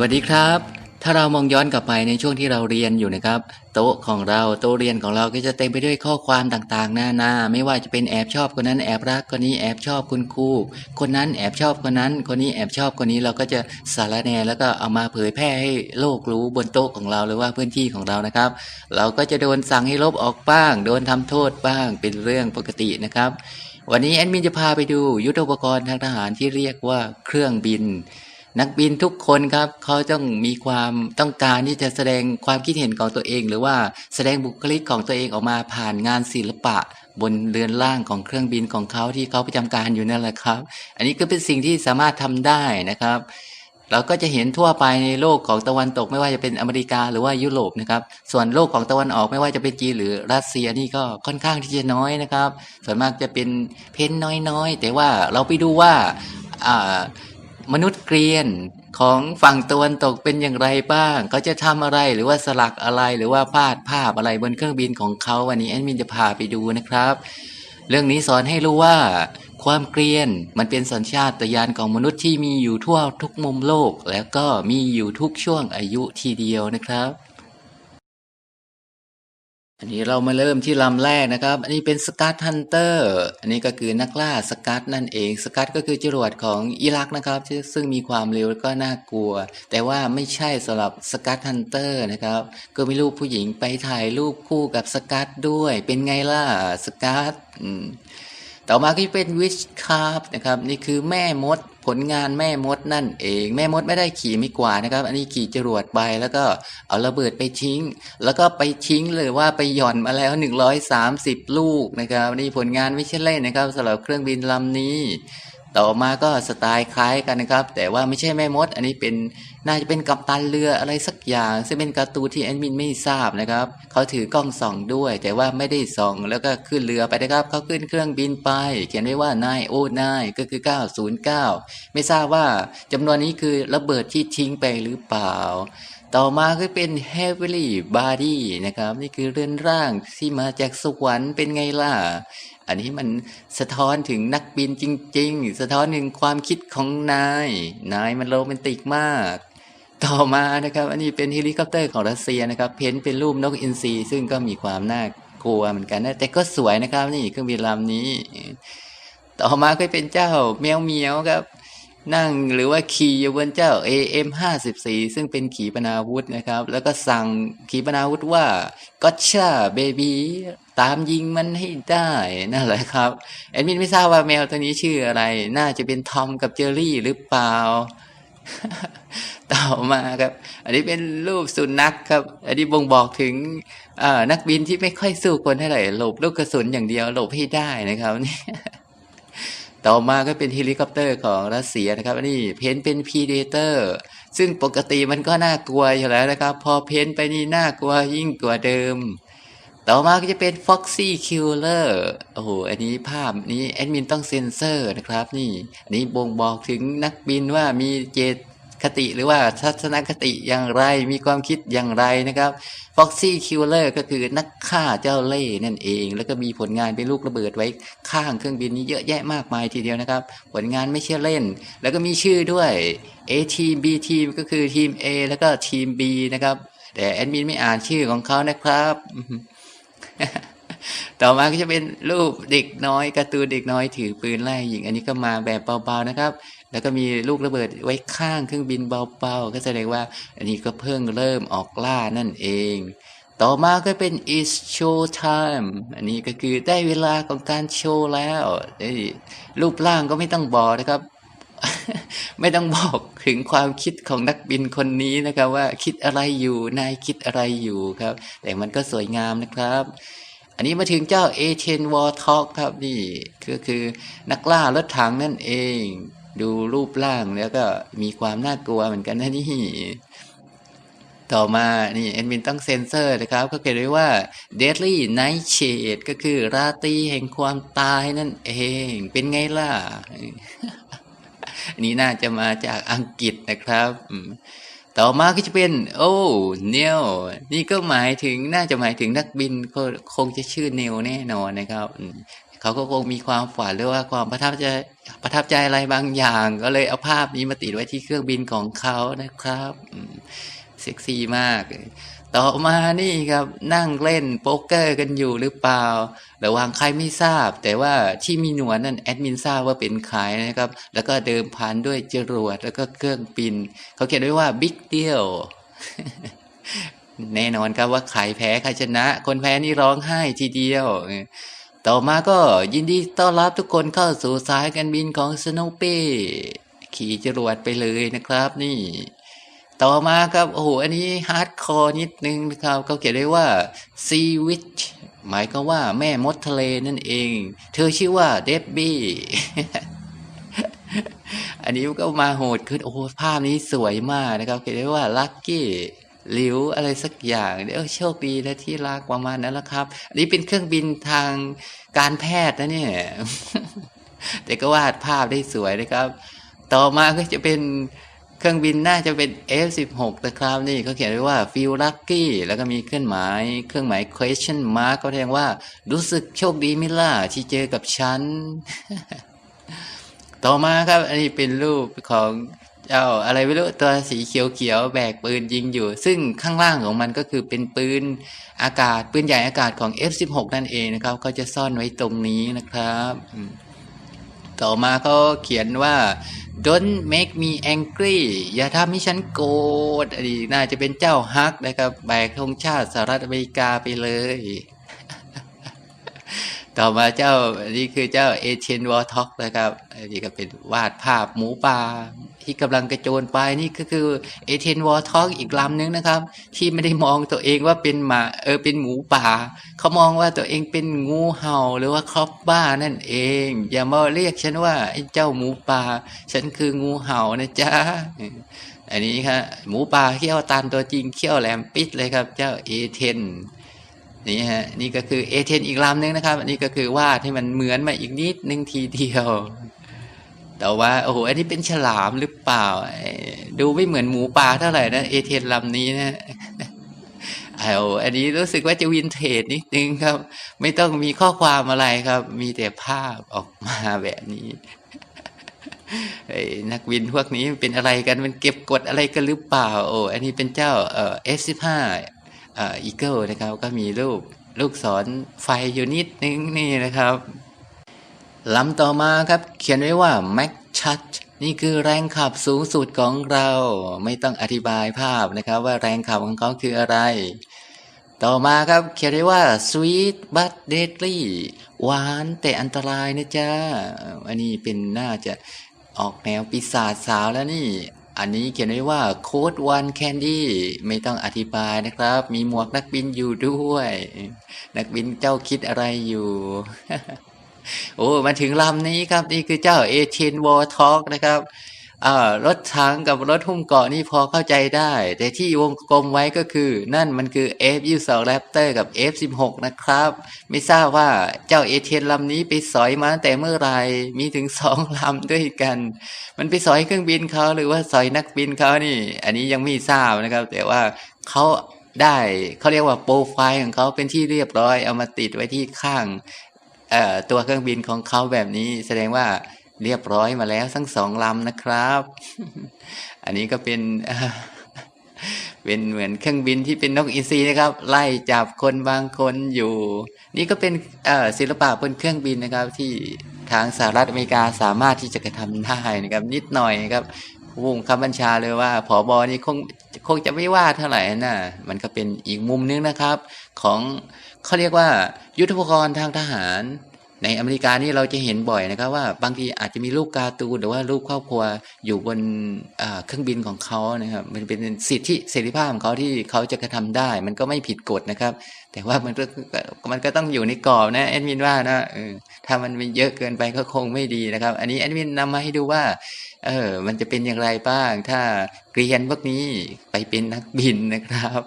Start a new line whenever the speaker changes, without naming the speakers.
สวัสดีครับ ถ้าเรามองย้อนกลับไปในช่วงที่เราเรียนอยู่นะครับ โต๊ะของเราโต๊ะเรียนของเราก็จะเต็มไปด้วยข้อความต่างๆ หน้านาไม่ว่าจะเป็นแอบชอบคนนั้นแอบรักคนนี้แอบชอบคุณครูคนนั้นแอบชอบคนนั้น คนนี้แอบชอบคนนี้เราก็จะสารแนแล้วก็เอามาเผยแพร่ให้โลกรู้บนโต๊ะของเราหรือว่าพื้นที่ของเรานะครับ เราก็จะโดนสั่งให้ลบออกบ้าง โดนทำโทษบ้างเป็นเรื่องปกตินะครับ วันนี้แอดมินจะพาไปดูยุทโธปกรณ์ทางทหารที่เรียกว่าเครื่องบิน นักบินทุกคนครับเขาต้องมีความต้องการที่จะแสดงความคิดเห็นของตัวเอง หรือว่าแสดงบุคลิกของตัวเองออกมาผ่านงานศิลปะ บนเรือนร่างของเครื่องบินของเขาที่เขาประจำการอยู่นั่นแหละครับ อันนี้ก็เป็นสิ่งที่สามารถทำได้นะครับ เราก็จะเห็นทั่วไปในโลกของตะวันตกไม่ว่าจะเป็นอเมริกาหรือว่ายุโรปนะครับ ส่วนโลกของตะวันออกไม่ว่าจะเป็นจีนหรือรัสเซียนี่ก็ค่อนข้างที่จะน้อยนะครับ ส่วนมากจะเป็นเพ้นน้อยๆ แต่ว่าเราไปดูว่าอ่า มนุษย์เกรียนของฝั่งตะวันตกเป็นอย่างไรบ้าง เขาจะทำอะไรหรือว่าสลักอะไรหรือว่าพาดภาพอะไรบนเครื่องบินของเขาวันนี้แอดมินจะพาไปดูนะครับ เรื่องนี้สอนให้รู้ว่า ความเกรียนมันเป็นสัญชาตญาณของมนุษย์ที่มีอยู่ทั่วทุกมุมโลก แล้วก็มีอยู่ทุกช่วงอายุทีเดียวนะครับ อันนี้เรามาเริ่มที่ลำแรกนะครับ อันนี้เป็นสกัดฮันเตอร์ อันนี้ก็คือนักล่าสกัดนั่นเอง สกัดก็คือจรวดของอิรักนะครับ ซึ่งมีความเร็วก็น่ากลัว แต่ว่าไม่ใช่สำหรับสกัดฮันเตอร์นะครับ ก็มีรูปผู้หญิงไปถ่ายรูปคู่กับสกัดด้วย เป็นไงล่ะสกัดอืม ต่อมาก็จะเป็นวิชคาร์นะครับ นี่คือแม่มดผลงานแม่มดนั่นเอง แม่มดไม่ได้ขี่ไม่กวานะครับ อันนี้ขี่จรวดไปแล้วก็เอาระเบิดไปทิ้ง แล้วก็ไปทิ้งเลยว่าไปหย่อนมาแล้ว 130 ลูกนะครับนี่ผลงานไม่ใช่เล่นนะครับสำหรับเครื่องบินลำนี้ ต่อมาก็สไตล์คล้ายกันนะครับ แต่ว่าไม่ใช่แม่มด อันนี้เป็นน่าจะเป็นกัปตันเรืออะไรสักอย่าง ซึ่งเป็นการ์ตูนที่แอดมินไม่ทราบนะครับเขาถือกล้องส่องด้วย แต่ว่าไม่ได้ส่อง แล้วก็ขึ้นเรือไปนะครับเขาขึ้นเครื่องบินไป เขียนไว้ว่านายโอนายก็คือ 909 ไม่ทราบว่าจำนวนนี้คือระเบิดที่ทิ้งไปหรือเปล่าต่อมาก็เป็น heavily body นะครับ นี่คือเรือนร่างที่มาจากสวรรค์เป็นไงล่ะ อันนี้มันสะท้อนถึงนักบินจริง ๆ สะท้อนถึงความคิดของนาย นายมันโรแมนติกมาก ต่อมานะครับ อันนี้เป็นเฮลิคอปเตอร์ของรัสเซียนะครับ เพ้นท์เป็นรูปนกอินทรีซึ่งก็มีความน่ากลัวเหมือนกันนะแต่ก็สวยนะครับ นี่เครื่องบินลำนี้ ต่อมาก็เป็นเจ้าแมวเมียวครับ นั่งหรือว่าขี่อยู่บนเจ้า AM 54ซึ่งเป็นขีปนาวุธนะครับ แล้วก็สั่งขีปนาวุธว่าก็ช่าเบบีตามยิงมันให้ได้นั่นแหละครับแอดมินไม่ทราบว่าแมวตัวนี้ชื่ออะไร น่าจะเป็นทอมกับเจอรี่หรือเปล่าต่อมาครับ อันนี้เป็นรูปสุนัขครับ อันนี้บ่งบอกถึงนักบินที่ไม่ค่อยสู้คนเท่าไหร่หลบลูกกระสุนอย่างเดียวหลบให้ได้นะครับนี่ ต่อมาก็เป็นเฮลิคอปเตอร์ของรัสเซียนะครับนี่เพ้นเป็นพีเดเตอร์ ซึ่งปกติมันก็น่ากลัวอยู่แล้วนะครับ พอเพ้นไปนี่น่ากลัวยิ่งกว่าเดิม ต่อมาก็จะเป็น Foxy Killer โอ้โห อันนี้ภาพนี้แอดมินต้องเซ็นเซอร์นะครับ นี่อันนี้บ่งบอกถึงนักบินว่ามีเจต คติหรือว่าทัศนคติอย่างไรมีความคิดอย่างไรนะครับ Foxy Killer ก็คือนักฆ่าเจ้าเล่ห์นั่นเอง แล้วก็มีผลงานเป็นลูกระเบิดไว้ข้างเครื่องบินนี้เยอะแยะมากมายทีเดียวนะครับ ผลงานไม่ใช่เล่น แล้วก็มีชื่อด้วย A team B team ก็คือทีม A แล้วก็ทีม B นะครับ แต่แอดมินไม่อ่านชื่อของเขานะครับต่อมาก็จะเป็นรูปเด็กน้อยการ์ตูนเด็กน้อยถือปืนไล่ยิงอันนี้ก็มาแบบเบาๆนะครับ แล้วก็มีลูกระเบิดไว้ข้างเครื่องบินเบาๆ ก็แสดงว่าอันนี้ก็เพิ่งเริ่มออกล่านั่นเอง ต่อมาก็เป็น is show time อันนี้ก็คือได้เวลาของการโชว์แล้วรูปร่างก็ไม่ต้องบอกนะครับ ไม่ต้องบอกถึงความคิดของนักบินคนนี้นะครับว่าคิดอะไรอยู่ นายคิดอะไรอยู่ครับ แต่มันก็สวยงามนะครับอันนี้มาถึงเจ้า A10 Warthog ครับนี่ก็คือนักล่ารถถังนั่นเอง ดูรูปร่างแล้วก็มีความน่ากลัวเหมือนกันนะนี่ต่อมา นี่แอดมินต้องเซ็นเซอร์นะครับ ก็เขียนไว้ว่า Deadly Nightshade ก็คือราตรีแห่งความตายนั่นเอง เป็นไงล่ะ อันนี้น่าจะมาจากอังกฤษนะครับ ต่อมาก็จะเป็น โอ้เนลนี่ก็หมายถึงน่าจะหมายถึงนักบินก็คงจะชื่อเนลแน่นอนนะครับ เขาก็คงมีความฝันหรือว่าความประทับใจประทับใจอะไรบางอย่าง ก็เลยเอาภาพนี้มาติดไว้ที่เครื่องบินของเขานะครับเซ็กซี่มาก ต่อมานี่ครับนั่งเล่นโป๊กเกอร์กันอยู่หรือเปล่าระหว่างใครไม่ทราบ แต่ว่าที่มีหนวดนั่นแอดมินทราบว่าเป็นใครนะครับ แล้วก็เดิมพันด้วยจรวดแล้วก็เครื่องบิน เขาเขียนไว้ว่าบิ๊กเดียวแน่นอนครับว่าใครแพ้ใครชนะ คนแพ้นี่ร้องไห้ทีเดียว ต่อมาก็ยินดีต้อนรับทุกคนเข้าสู่สายการบินของสโนเป้ขี่จรวดไปเลยนะครับนี่ ต่อมาครับโอ้โหอันนี้ฮาร์ดคอร์นิดนึงนะครับเขาเขียนไว้ว่าซีวิชหมายก็ว่าแม่มดทะเลนั่นเอง เธอชื่อว่าเดบบี้อันนี้ก็มาโหดขึ้นโอ้โหภาพนี้สวยมากนะครับเขียนไว้ว่าลัคกี้ หลิวอะไรสักอย่างเดี๋ยวโชคดีนะที่รักประมาณนั้นแหละครับ อันนี้เป็นเครื่องบินทางการแพทย์นะเนี่ยแต่ก็วาดภาพได้สวยนะครับ ต่อมาก็จะเป็นเครื่องบินน่าจะเป็น F16 นะครับนี่เขาเขียนไว้ว่า feel lucky แล้วก็มีเครื่องหมาย เครื่องหมาย question mark ก็แสดงว่ารู้สึกโชคดีมิล่ะที่เจอกับฉัน ต่อมาครับ อันนี้เป็นรูปของ เจ้าอะไรไม่รู้ตัวสีเขียวๆแบกปืนยิงอยู่ ซึ่งข้างล่างของมันก็คือเป็นปืนอากาศปืนใหญ่อากาศของ F16 นั่นเองนะครับเขาจะซ่อนไว้ตรงนี้นะครับต่อมาเขาเขียนว่า don't make me angry อย่าทำให้ฉันโกรธอันนี้น่าจะเป็นเจ้าฮักนะครับแบกธงชาติสหรัฐอเมริกาไปเลย ต่อมาเจ้าอันนี้คือเจ้าเอเชนวอลท็อกนะครับอันนี้ก็เป็นวาดภาพหมูป่า ที่กำลังกระโจนไปนี่ก็คือเอเชนวอลท็อกอีกลำนึงนะครับ ที่ไม่ได้มองตัวเองว่าเป็นหมาเออเป็นหมูป่า เขามองว่าตัวเองเป็นงูเห่าหรือว่าครอบบ้านั่นเอง อย่ามาเรียกฉันว่าไอ้เจ้าหมูป่า ฉันคืองูเห่านะจ๊ะอันนี้ครับหมูป่าเขี้ยวตันตัวจริงเขี้ยวแหลมปิดเลยครับ เจ้าเอเทนนี่ฮะนี่ก็คือเอเทนอีกลำนึงนะครับ อันนี้ก็คือวาดให้มันเหมือนมาอีกนิดนึงทีเดียว แต่ว่าโอ้โหอันนี้เป็นฉลามหรือเปล่า ดูไม่เหมือนหมูป่าเท่าไหร่นะเอเทนลำนี้นะเอาอันนี้รู้สึกว่าจะวินเทจนิดนึงครับ ไม่ต้องมีข้อความอะไรครับ มีแต่ภาพออกมาแบบนี้นักวินพวกนี้เป็นอะไรกันมันเก็บกดอะไรกันหรือเปล่า โอ้อันนี้เป็นเจ้าเอ่อ F15 เอ่อ Eagle นะครับ ก็มีรูปลูกศรไฟอยู่นิดนึงนี่นะครับ ลำต่อมาครับ เขียนไว้ว่า Max Chat นี่คือแรงขับสูงสุดของเรา ไม่ต้องอธิบายภาพนะครับว่าแรงขับของเขาคืออะไร ต่อมาครับเขียนไว้ว่า sweet but deadly หวานแต่อันตรายนะจ๊ะ อันนี้เป็นน่าจะออกแนวปีศาจสาวแล้วนี่ อันนี้เขียนไว้ว่า code one candy ไม่ต้องอธิบายนะครับ มีหมวกนักบินอยู่ด้วย นักบินเจ้าคิดอะไรอยู่ โอ้มาถึงลำนี้ครับ นี่คือเจ้าเอเชนวอลท็อกนะครับรถถังกับรถหุ้มเกาะนี่พอเข้าใจได้ แต่ที่วงกลมไว้ก็คือ นั่นมันคือ F22 Raptor กับ F16 นะครับ ไม่ทราบว่าเจ้าเอเชนลำนี้ไปสอยมาตั้งแต่เมื่อไรมีถึงสองลำด้วยกัน มันไปสอยเครื่องบินเขาหรือว่าสอยนักบินเขานี่ อันนี้ยังไม่ทราบนะครับ แต่ว่าเขาได้เขาเรียกว่าโปรไฟล์ของเขาเป็นที่เรียบร้อยเอามาติดไว้ที่ข้าง ตัวเครื่องบินของเขาแบบนี้ แสดงว่าเรียบร้อยมาแล้วทั้งสองลำนะครับ อันนี้ก็เป็นเป็นเหมือนเครื่องบินที่เป็นนกอินทรีนะครับ ไล่จับคนบางคนอยู่ นี่ก็เป็นศิลปะบนเครื่องบินนะครับ ที่ทางสหรัฐอเมริกาสามารถที่จะกระทำได้นะครับ นิดหน่อยนะครับผู้บังคับบัญชาเลยว่าผอบอนี่คง คงจะไม่ว่าเท่าไหร่นะมันก็เป็นอีกมุมนึงนะครับ ของเขาเรียกว่ายุทธปกรทางทหาร ในอเมริกานี่เราจะเห็นบ่อยนะครับ ว่าบางทีอาจจะมีรูปการ์ตูนหรือว่ารูปครอบครัวอยู่บนเครื่องบินของเขานะครับ มันเป็นสิทธิเสรีภาพของเขาที่เขาจะกระทำได้ มันก็ไม่ผิดกฎนะครับ แต่ว่ามันก็มันก็ต้องอยู่ในกรอบนะแอดมินว่านะถ้ามันเยอะเกินไปก็คงไม่ดีนะครับ อันนี้แอดมินนำมาให้ดูว่า เออ มันจะเป็นอย่างไรบ้าง ถ้าเกรียนพวกนี้ไปเป็นนักบินนะครับ